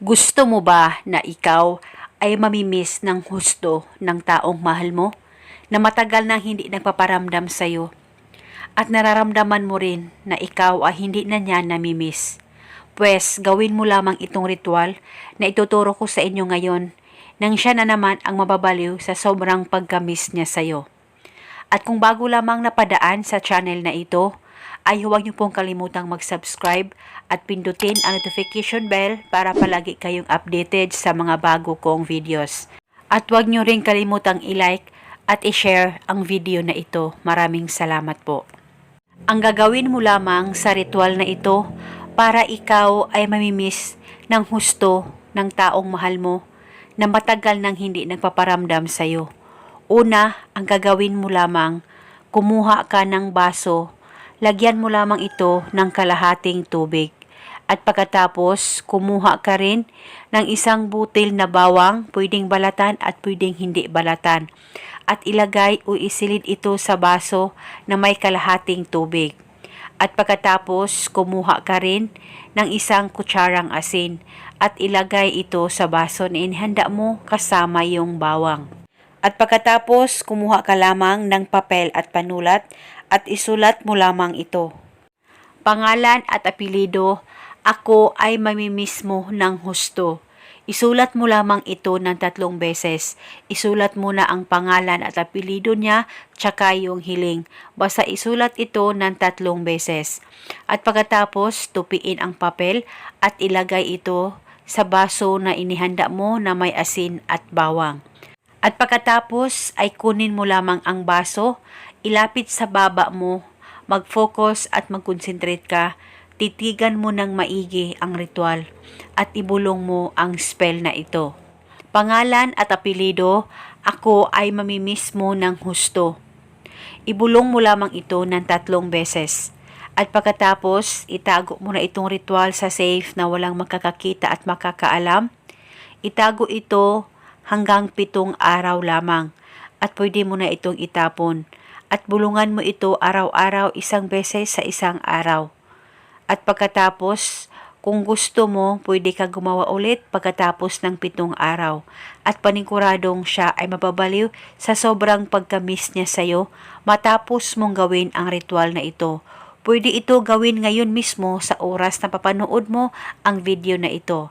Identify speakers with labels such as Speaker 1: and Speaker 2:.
Speaker 1: Gusto mo ba na ikaw ay mamimiss ng husto ng taong mahal mo na matagal nang hindi nagpaparamdam sa'yo at nararamdaman mo rin na ikaw ay hindi na niya namimiss? Pwes, gawin mo lamang itong ritual na ituturo ko sa inyo ngayon nang siya na naman ang mababaliw sa sobrang pagkamiss niya sa'yo. At kung bago lamang napadaan sa channel na ito, ay huwag niyo pong kalimutang mag-subscribe at pindutin ang notification bell para palagi kayong updated sa mga bago kong videos. At huwag niyo rin kalimutang i-like at i-share ang video na ito. Maraming salamat po. Ang gagawin mo lamang sa ritual na ito para ikaw ay mamimiss ng husto ng taong mahal mo na matagal nang hindi nagpaparamdam sa'yo. Una, ang gagawin mo lamang, kumuha ka ng baso, lagyan mo lamang ito ng kalahating tubig. At pagkatapos, kumuha ka rin ng isang butil na bawang, pwedeng balatan at pwedeng hindi balatan. At ilagay o isilid ito sa baso na may kalahating tubig. At pagkatapos, kumuha ka rin ng isang kutsarang asin at ilagay ito sa baso na inihanda mo kasama yung bawang. At pagkatapos, kumuha ka lamang ng papel at panulat at isulat mo lamang ito. Pangalan at apelido, ako ay mamimiss mo ng husto. Isulat mo lamang ito ng tatlong beses. Isulat mo na ang pangalan at apelido niya, tsaka yung hiling. Basta isulat ito ng tatlong beses. At pagkatapos, tupiin ang papel at ilagay ito sa baso na inihanda mo na may asin at bawang. At pagkatapos ay kunin mo lamang ang baso, ilapit sa baba mo, mag-focus at mag-concentrate ka, titigan mo ng maigi ang ritual at ibulong mo ang spell na ito. Pangalan at apelido, ako ay mamimiss mo ng husto. Ibulong mo lamang ito ng tatlong beses. At pagkatapos, itago mo na itong ritual sa safe na walang makakakita at makakaalam. Itago ito hanggang pitong araw lamang at pwede mo na itong itapon at bulungan mo ito araw-araw isang beses sa isang araw. At pagkatapos, kung gusto mo, pwede ka gumawa ulit pagkatapos ng pitong araw. At paniguradong siya ay mababaliw sa sobrang pagkamiss niya sa'yo matapos mong gawin ang ritual na ito. Pwede ito gawin ngayon mismo sa oras na papanood mo ang video na ito.